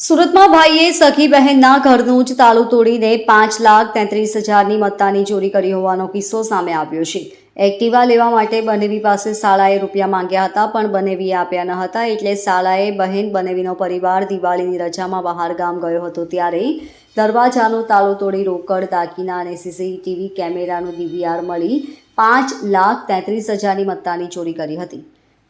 સુરતમાં ભાઈએ સખી બહેનના ઘરનું જ તાળું તોડીને પાંચ લાખ તેત્રીસ હજારની મત્તાની ચોરી કરી હોવાનો કિસ્સો સામે આવ્યો છે. એક્ટિવા લેવા માટે બનેવી પાસે શાળાએ રૂપિયા માંગ્યા હતા, પણ બનેવીએ આપ્યા ન હતા એટલે શાળાએ બહેન બનેવીનો પરિવાર દિવાળીની રજામાં બહાર ગામ ગયો હતો ત્યારે દરવાજાનું તાળું તોડી રોકડ, દાગીના અને સીસીટીવી કેમેરાનું ડીવીઆર મળી પાંચ લાખ તેત્રીસ હજારની મત્તાની ચોરી કરી હતી.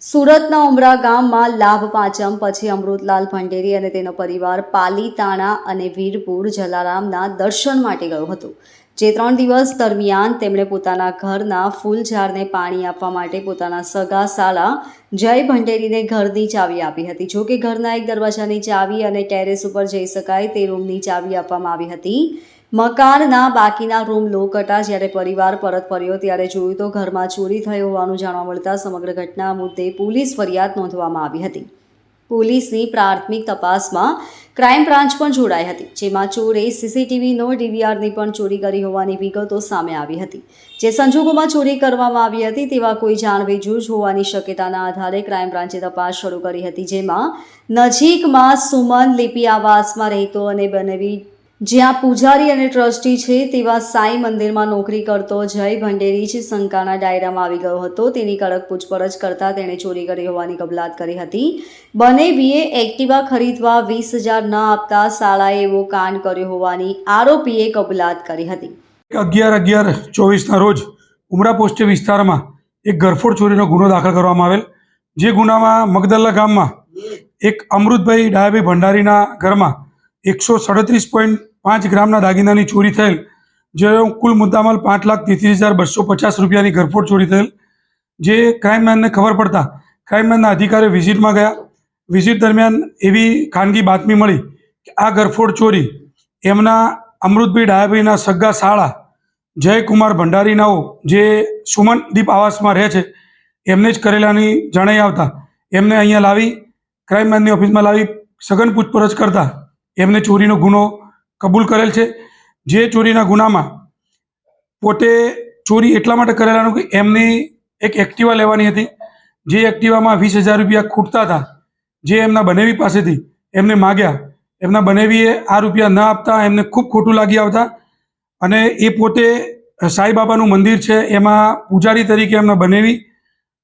સુરતના ઉમરા ગામમાં લાભ પાંચમ, પછી અમૃતલાલ ભંડેરી અને તેનો પરિવાર પાલીતાણા અને વીરપુર જલારામના દર્શન માટે ગયો હતો. જે ત્રણ દિવસ દરમિયાન તેમણે પોતાના ઘરના ફૂલ ઝાડને પાણી આપવા માટે પોતાના સગા સાલા જય ભંડેરીને ઘરની ચાવી આપી હતી. જો કે ઘરના એક દરવાજાની ચાવી અને ટેરેસ ઉપર જઈ શકાય તે રૂમની ચાવી આપવામાં આવી હતી. મકાનના બાકીના રૂમ લોક હતા જ્યારે પરિવાર પરત ફર્યો ત્યારે જોયું તો ઘરમાં ચોરી થઈ હોવાનું જાણવા મળતા સમગ્ર ઘટના મુદ્દે પોલીસ ફરિયાદ નોંધવામાં આવી હતી. પોલીસની પ્રાથમિક તપાસમાં ક્રાઇમ બ્રાન્ચ પણ જોડાઈ હતી, જેમાં ચોરે સીસીટીવીનો ડીવીઆરની પણ ચોરી કરી હોવાની વિગતો સામે આવી હતી. જે સંજોગોમાં ચોરી કરવામાં આવી હતી તેવા કોઈ જાણવેજુ જ હોવાની શક્યતાના આધારે ક્રાઇમ બ્રાન્ચે તપાસ શરૂ કરી હતી, જેમાં નજીકમાં સુમન લિપિ આવાસમાં રહેતો અને બનેવી જ્યાં પૂજારી અને ટ્રસ્ટી છે તેવા સાઈ મંદિરમાં નોકરી કરતો જય ભંડેરી જ શંકાના ડાયરામાં આવી ગયો હતો. તેની કડક પૂછપરછ કરતા તેણે ચોરી કરી હોવાની કબલાત કરી હતી. બનેવીએ એક્ટિવા ખરીદવા વીસ હજાર ન આપતા શાળાએ એવો કાંડ કર્યો હોવાની આરોપીએ કબલાત કરી હતી. અગિયાર અગિયાર ચોવીસના રોજ ઉમરા પોસ્ટે વિસ્તારમાં એક ગરફોડ ચોરીનો ગુનો દાખલ કરવામાં આવેલ. જે ગુનામાં મગદલ્લા ગામમાં એક અમૃતભાઈ ડાયાભાઈ ભંડારીના ઘરમાં એકસો સડત્રીસ પોઈન્ટ પાંચ ગ્રામના દાગીનાની ચોરી થયેલ જેનો કુલ મુદ્દામાલ પાંચ લાખ તેત્રીસ હજાર બસો પચાસ રૂપિયાની ઘરફોડ ચોરી થયેલ, જે ક્રાઇમમેનને ખબર પડતા ક્રાઇમમેનના અધિકારીઓ વિઝિટમાં ગયા. વિઝિટ દરમિયાન એવી ખાનગી બાતમી મળી કે આ ઘરફોડ ચોરી એમના અમૃતભાઈ ડાયાભાઈના સગા શાળા જયકુમાર ભંડારીનાઓ, જે સુમનદીપ આવાસમાં રહે છે, એમને જ કરેલાની જણાઈ આવતા એમને અહીંયા લાવી ક્રાઇમમેનની ઓફિસમાં લાવી, સઘન પૂછપરછ કરતા એમને ચોરીનો ગુનો કબૂલ કરેલ છે. જે ચોરીના ગુનામાં પોતે ચોરી એટલા માટે કરેલાનું કે એમની એક એક્ટિવા લેવાની હતી. જે એક્ટિવામાં વીસ હજાર રૂપિયા ખૂટતા હતા. જે એમના બનેવી પાસેથી એમને માગ્યા. એમના બનેવીએ આ રૂપિયા ન આપતા, એમને ખૂબ ખોટું લાગી આવતા. અને એ પોતે સાંઈબાબાનું મંદિર છે, એમાં પૂજારી તરીકે એમના બનેવી.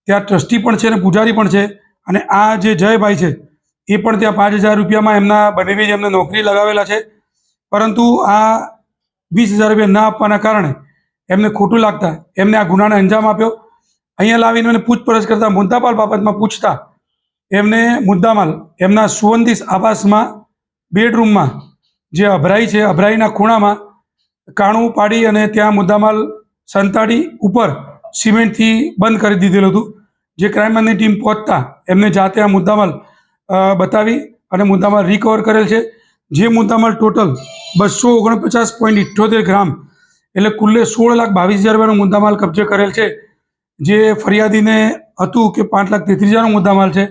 ત્યાં ટ્રસ્ટી પણ છે અને પૂજારી પણ છે. અને આ જે જયભાઈ છે એ પણ ત્યાં પાંચ હજાર રૂપિયામાં એમના બનેવી જ એમને નોકરી લગાવેલા છે. પરંતુ આ વીસ હજાર રૂપિયા ના આપવાના કારણે એમને ખોટું લાગતા એમને આ ગુનાને અંજામ આપ્યો. અહીંયા લાવીને એને પૂછપરછ કરતા મુદ્દામાલ બાબતમાં પૂછતા એમને મુદ્દામાલ એમના સુવંદીસ આવાસમાં બેડરૂમમાં જે અભરાઈ છે, અભરાઈના ખૂણામાં કાણું પાડી અને ત્યાં મુદ્દામાલ સંતાડી ઉપર સિમેન્ટથી બંધ કરી દીધેલું હતું. જે ક્રાઇમની ટીમ પહોંચતા એમને જાતે આ મુદ્દામાલ બતાવી અને મુદ્દામાલ રિકવર કરેલ છે. જે મુદ્દામાલ ટોટલ બસો ઓગણપચાસ પોઈન્ટ ઇઠ્યોતેર ગ્રામ એટલે કુલ્લે સોળ લાખ બાવીસ હજાર રૂપિયાનો મુદ્દામાલ કબજે કરેલ છે. જે ફરિયાદીને હતું કે પાંચ લાખ તેત્રીસ હજારનો મુદ્દામાલ છે.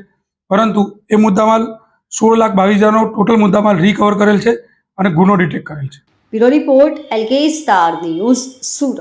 પરંતુ એ મુદ્દામાલ સોળ લાખ બાવીસ હજારનો ટોટલ મુદ્દામાલ રિકવર કરેલ છે અને ગુનો ડિટેક્ટ કરેલ છે. Bureau report LK star news Surat.